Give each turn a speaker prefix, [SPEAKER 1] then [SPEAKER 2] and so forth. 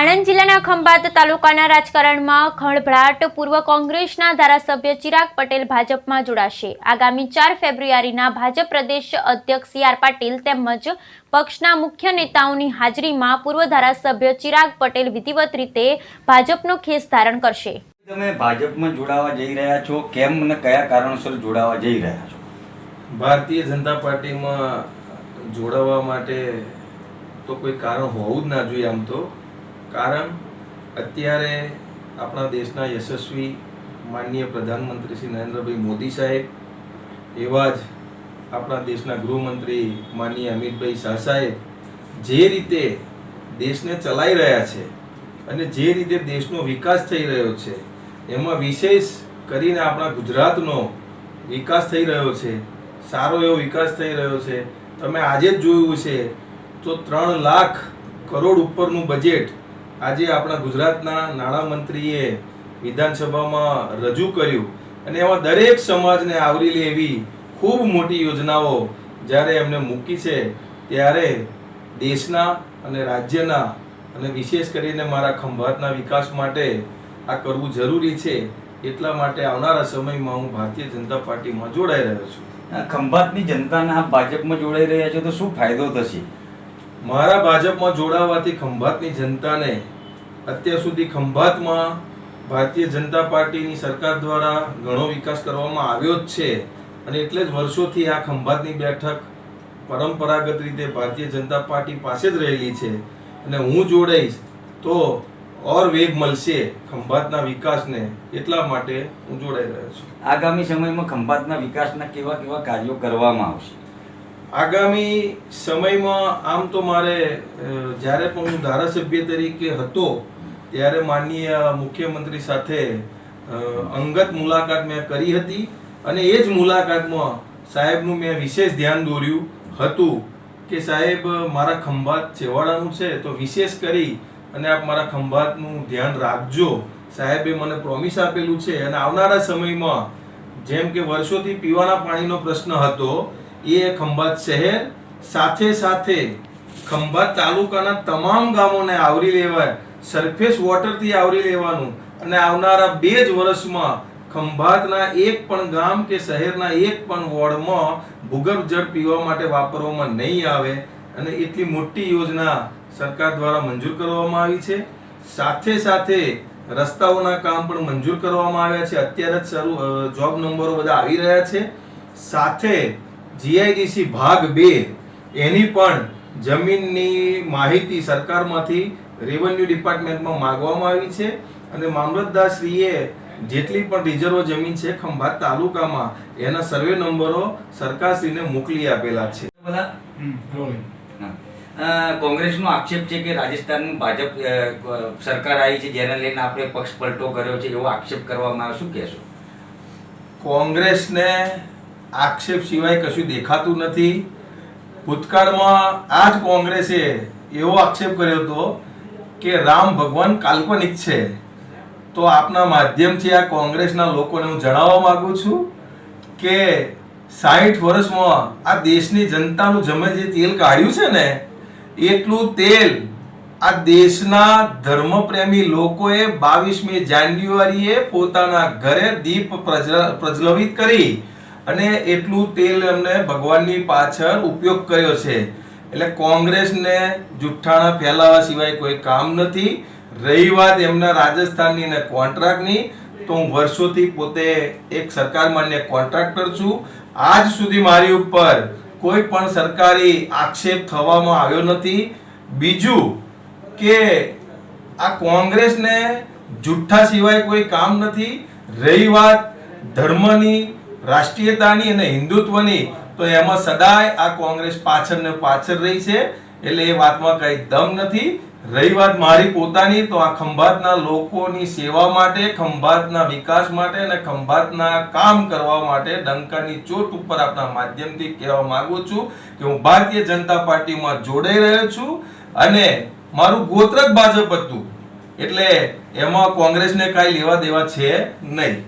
[SPEAKER 1] આણંદ જિલ્લાના ખંભાત તાલુકાના રાજકારણમાં ખળભળાટ પૂર્વ કોંગ્રેસના ધારાસભ્ય ચિરાગ પટેલ ભાજપમાં જોડાશે. આગામી ચાર ફેબ્રુઆરીના ભાજપ પ્રદેશ અધ્યક્ષ સી આર પાટીલ તેમજ પક્ષના મુખ્ય નેતાઓની હાજરીમાં પૂર્વ ધારાસભ્ય ચિરાગ પટેલ વિધિવત રીતે ભાજપનો ખેસ ધારણ કરશે.
[SPEAKER 2] તમે ભાજપમાં જોડાવા જઈ રહ્યા છો કેમ અને કયા કારણોસર જોડાવા જઈ રહ્યા છો?
[SPEAKER 3] ભારતીય જનતા પાર્ટીમાં જોડાવા માટે તો કોઈ કારણ હોવું જ ના જોઈએ આમ તો. કારણ, અત્યારે આપણા દેશના યશસ્વી માનનીય પ્રધાનમંત્રી શ્રી નરેન્દ્રભાઈ મોદી સાહેબ એવા જ આપણા દેશના ગૃહમંત્રી માનનીય અમિતભાઈ શાહ સાહેબ જે રીતે દેશને ચલાવી રહ્યા છે અને જે રીતે દેશનો વિકાસ થઈ રહ્યો છે, એમાં વિશેષ કરીને આપણા ગુજરાતનો વિકાસ થઈ રહ્યો છે, સારો એવો વિકાસ થઈ રહ્યો છે. તમે આજે જ જોયું છે તો ત્રણ લાખ કરોડ ઉપરનું બજેટ આજે આપણા ગુજરાતના નાણામંત્રીએ વિધાનસભામાં રજૂ કર્યું અને એમાં દરેક સમાજને આવરી લે એવી ખૂબ મોટી યોજનાઓ જ્યારે એમને મૂકી છે, ત્યારે દેશના અને રાજ્યના અને વિશેષ કરીને મારા ખંભાતના વિકાસ માટે આ કરવું જરૂરી છે, એટલા માટે આવનારા સમયમાં હું ભારતીય જનતા પાર્ટીમાં જોડાઈ રહ્યો છું.
[SPEAKER 2] ખંભાતની જનતાના ભાજપમાં જોડાઈ રહ્યા છો તો શું ફાયદો થશે?
[SPEAKER 3] મારા ભાજપમાં જોડાવાથી ખંભાતની જનતાને અત્યાર સુધી ખંભાતમાં ભારતીય જનતા પાર્ટીની સરકાર દ્વારા ઘણો વિકાસ કરવામાં આવ્યો જ છે અને એટલે જ વર્ષોથી આ ખંભાતની બેઠક પરંપરાગત રીતે ભારતીય જનતા પાર્ટી પાસે જ રહેલી છે અને હું જોડાઈશ તો ઓર વેગ મળશે ખંભાતના વિકાસને એટલા માટે હું જોડાઈ રહ્યો છું.
[SPEAKER 2] આગામી સમયમાં ખંભાતના વિકાસના કેવા કેવા કાર્યો કરવામાં આવશે?
[SPEAKER 3] આગામી સમયમાં આમ તો મારે જ્યારે પણ હું ધારાસભ્ય તરીકે હતો, ત્યારે માનનીય મુખ્યમંત્રી સાથે અંગત મુલાકાત મેં કરી હતી અને એ જ મુલાકાતમાં સાહેબનું મેં વિશેષ ધ્યાન દોર્યું હતું કે સાહેબ, મારા ખંભાત છેવાડાનું છે, તો વિશેષ કરી અને આપ મારા ખંભાતનું ધ્યાન રાખજો. સાહેબે મને પ્રોમિસ આપેલું છે અને આવનારા સમયમાં જેમ કે વર્ષોથી પીવાના પાણીનો પ્રશ્ન હતો એ ખંભાત શહેર. સાથે સાથે ખંભાત તાલુકાના તમામ ગામોને આવરી લેવાય. સરફેસ વોટરથી આવરી લેવાનું. અને આવનારા બે જ વર્ષમાં ખંભાતના એક પણ ગામ કે શહેરના એક પણ વોર્ડમાં ભૂગર્ભ જળ પીવા માટે વાપરવામાં નહીં આવે. અને એટલી મોટી યોજના સરકાર દ્વારા મંજૂર કરવામાં આવી છે. સાથે સાથે રસ્તાઓના કામ પણ મંજૂર કરવામાં આવ્યા છે. અત્યારે જ શરૂ જોબ નંબરો બધા આવી રહ્યા છે. સાથે જીઆઈડીસી ભાગ બે એની પણ જમીનની માહિતી સરકારમાંથી રેવન્યુ ડિપાર્ટમેન્ટમાં માગવામાં આવી છે અને મામલતદારશ્રીએ જેટલી પણ રિઝર્વ જમીન છે ખંભાત તાલુકામાં એના સર્વે નંબરો સરકારશ્રીને મોકલી આપેલા છે.
[SPEAKER 2] કોંગ્રેસનો આક્ષેપ છે કે રાજસ્થાનનું ભાજપ સરકાર આવી છે જેને લઈને આપણે પક્ષ પલટો કર્યો છે એવો આક્ષેપ કરવામાં આવે શું કહેશો?
[SPEAKER 3] કોંગ્રેસને આક્ષેપ સિવાય કશું દેખાતું નથી. ભૂતકાળમાં આ જ કોંગ્રેસે એવો આક્ષેપ કર્યો હતો કે રામ ભગવાન કાલ્પનિક છે. તો આપના માધ્યમથી આ કોંગ્રેસના લોકોને હું જણાવવા માંગુ છું કે સાઠ વર્ષમાં આ દેશની જનતાનું જમે જે તેલ કાઢ્યું છે ને, એટલું તેલ આ દેશના ધર્મપ્રેમી લોકોએ બાવીસમી જાન્યુઆરીએ પોતાના ઘરે દીપ પ્રજ્વ- પ્રજ્વલિત કરી અને એટલું તેલ એમને ભગવાનની પાછળ ઉપયોગ કર્યો છે. એટલે કોંગ્રેસને જુઠ્ઠાણા ફેલાવા સિવાય કોઈ કામ નથી. રહી વાત એમના રાજસ્થાનની અને કોન્ટ્રાક્ટની, તો હું વર્ષોથી પોતે એક સરકાર માન્ય કોન્ટ્રાક્ટર છું. આજ સુધી મારી ઉપર કોઈ પણ સરકારી આક્ષેપ થવામાં આવ્યો નથી. બીજું કે આ કોંગ્રેસને જુઠ્ઠા સિવાય કોઈ કામ નથી. રહી વાત ધર્મની રાષ્ટ્રીયતાની અને હિન્દુત્વની, તો એમાં સદાય આ કોંગ્રેસ પાછળ ને પાછળ રહી છે. એટલે એ વાતમાં કઈ દમ નથી. રહી વાત મારી પોતાની, તો આ ખંભાતના લોકોની સેવા માટે, ખંભાતના વિકાસ માટે અને ખંભાતના કામ કરવા માટે ડંકાની ચોટ ઉપર આપના માધ્યમથી કહેવા માંગુ છું કે હું ભારતીય જનતા પાર્ટીમાં જોડાઈ રહ્યો છું અને મારું ગોત્ર જ ભાજપ હતું. એટલે એમાં કોંગ્રેસને કાંઈ લેવા દેવા છે નહીં.